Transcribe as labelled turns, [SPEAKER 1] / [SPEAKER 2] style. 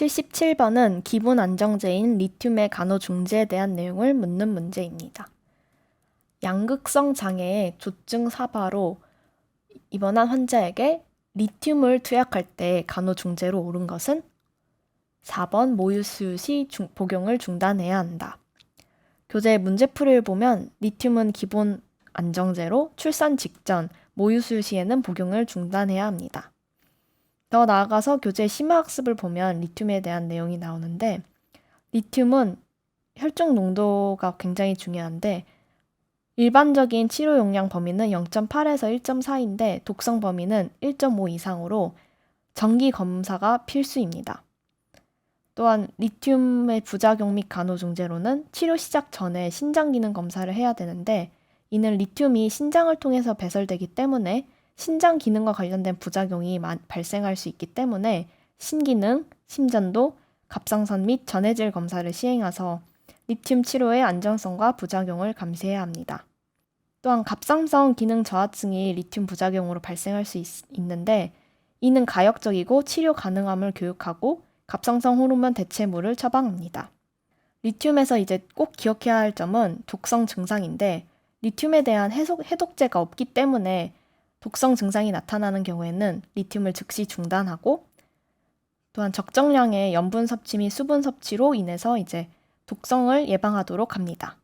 [SPEAKER 1] 77번은 기본 안정제인 리튬의 간호 중지에 대한 내용을 묻는 문제입니다. 양극성 장애의 조증 사바로 입원한 환자에게 리튬을 투약할 때 간호 중재로 옳은 것은 4번 모유수유 시 중- 복용을 중단해야 한다. 교재 문제풀이를 보면 리튬은 기본 안정제로 출산 직전 모유수유 시에는 복용을 중단해야 합니다. 더 나아가서 교재 심화학습을 보면 리튬에 대한 내용이 나오는데 리튬은 혈중 농도가 굉장히 중요한데 일반적인 치료 용량 범위는 0.8에서 1.4인데 독성 범위는 1.5 이상으로 정기 검사가 필수입니다. 또한 리튬의 부작용 및 간호중재로는 치료 시작 전에 신장 기능 검사를 해야 되는데 이는 리튬이 신장을 통해서 배설되기 때문에 신장 기능과 관련된 부작용이 마- 발생할 수 있기 때문에 신기능, 심전도, 갑상선 및 전해질 검사를 시행해서 리튬 치료의 안전성과 부작용을 감시해야 합니다. 또한 갑상선 기능 저하증이 리튬 부작용으로 발생할 수 있, 있는데 이는 가역적이고 치료 가능함을 교육하고 갑상선 호르몬 대체물을 처방합니다. 리튬에서 이제 꼭 기억해야 할 점은 독성 증상인데 리튬에 대한 해독, 해독제가 없기 때문에 독성 증상이 나타나는 경우에는 리튬을 즉시 중단하고 또한 적정량의 염분 섭취 및 수분 섭취로 인해서 이제 독성을 예방하도록 합니다.